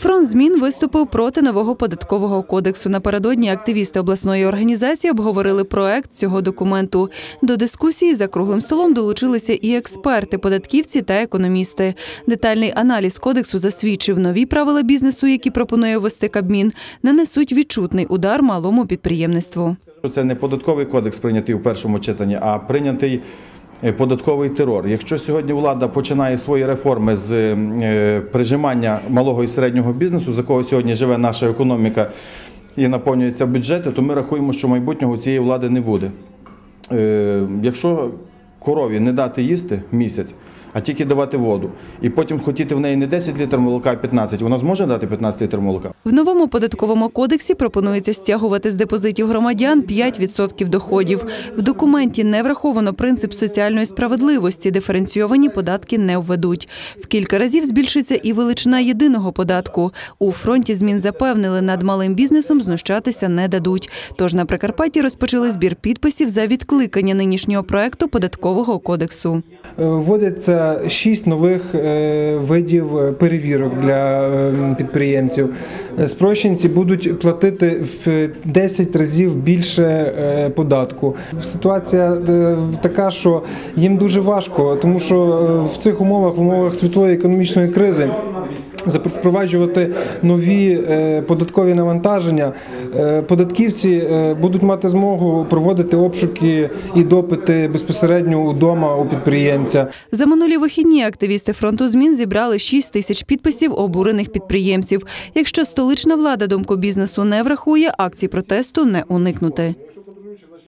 Фронт змін виступив проти нового податкового кодексу. Напередодні активісти обласної організації обговорили проект цього документу. До дискусії за круглим столом долучилися і експерти, податківці та економісти. Детальний аналіз кодексу засвідчив нові правила бізнесу, які пропонує ввести Кабмін, нанесуть відчутний удар малому підприємництву. Це не податковий кодекс прийнятий у першому читанні, а прийнятий податковий терор. Якщо сьогодні влада починає свої реформи з е, прижимання малого і середнього бізнесу, за кого сьогодні живе наша економіка і наповнюється бюджети, то ми рахуємо, що майбутнього цієї влади не буде. Е, Якщо корові не дати їсти місяць, а тільки давати воду, і потім хотіти в неї не 10 літрів молока, а 15, вона зможе дати 15 літрів молока? В новому податковому кодексі пропонується стягувати з депозитів громадян 5% доходів. В документі не враховано принцип соціальної справедливості. Диференційовані податки не введуть. В кілька разів збільшиться і величина єдиного податку. У фронті змін запевнили, над малим бізнесом знущатися не дадуть. Тож на Прикарпатті розпочали збір підписів за відкликання нинішнього проекту податкового кодексу. Вводиться шість нових е, видів е, перевірок для е, підприємців. Е, Спрощенці будуть платити в 10 разів більше е, податку. Ситуація е, така, що їм дуже важко, тому що е, в цих умовах, в умовах світової економічної кризи. Запроваджувати нові е, податкові навантаження, Е, податківці е, будуть мати змогу проводити обшуки і допити безпосередньо удома у підприємця. За минулі вихідні активісти фронту змін зібрали 6 тисяч підписів обурених підприємців. Якщо столична влада думку бізнесу не врахує, акцій протесту не уникнути.